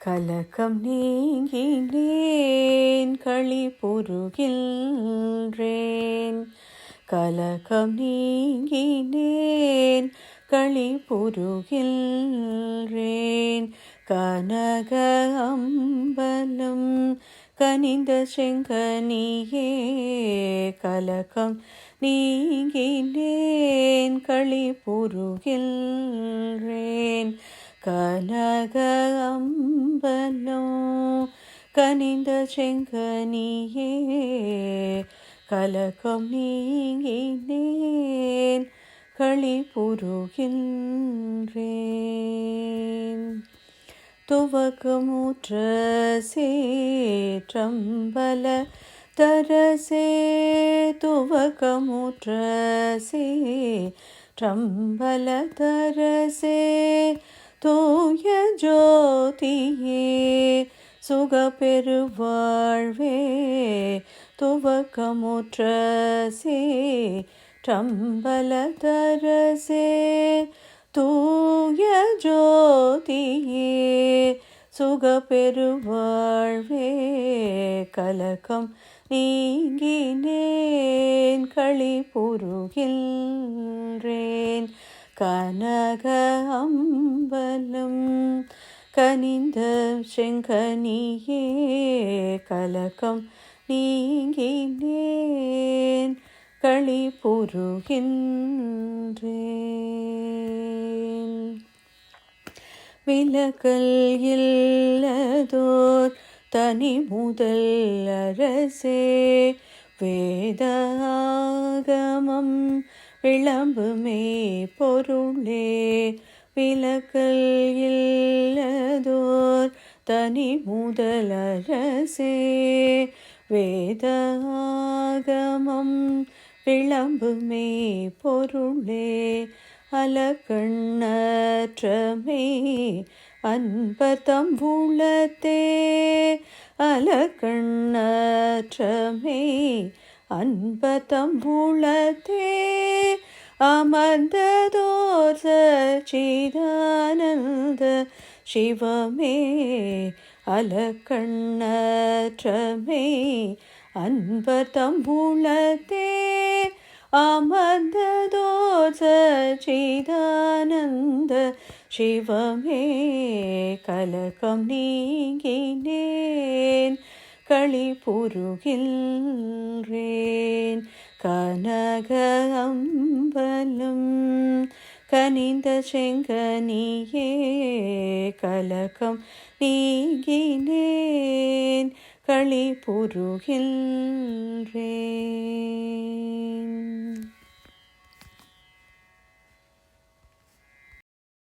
கலக்கம் நீங்கினேன் களி பொருகின்றேன் கலக்கம் நீங்கினேன் களி பொருகின்றேன் கனக அம்பலம் கனிந்த செங்கனியே கலக்கம் நீங்கினேன் களி பொருகின்றேன் கனக அம்பலம் கனிந்த செங்கனியே கலக்கம் நீங்கினேன் களி புருகின்றேன். துவக்கமுற்ற சேற்றம்பல தரசே துவக்கமுற்ற ட்ரம்பல தரசே தூய ஜோதியே சுகப்பெருவாழ்வே துவக்கமுற்ற சே டம்பல தூய ஜோதியே சுகப்பெருவாழ்வே கலக்கம் நீங்கினேன் களி புருகின்றேன் கனக அம்பலம் கனிந்த செங்கனியே கலக்கம் நீங்கினேன் களி புருகின்றேன். விலகல் இல்லதோர் தனி முதல் அரசே வேதாகமம் விளம்புமே பொருளே விலக்கல் இல்லதோர் தனி முதலரசே வேதாகமம் விளம்புமே பொருளே அலக்கண்ணற்றமே அன்பதம் உளத்தே அலக்கண்ணற்றமே அன்பதம் அமர்ந்ததோர் சச்சிதானந்த சிவமே அலக்கண்ணற்றமே அன்பதம் அமர்ந்ததோர் சச்சிதானந்த சிவமே கலக்கம் நீங்கினேன். களி புருகின்றேன். கனக அம்பலம் கனிந்த செங்கனியே கலக்கம் நீங்கினேன் களி புருகின்றேன்.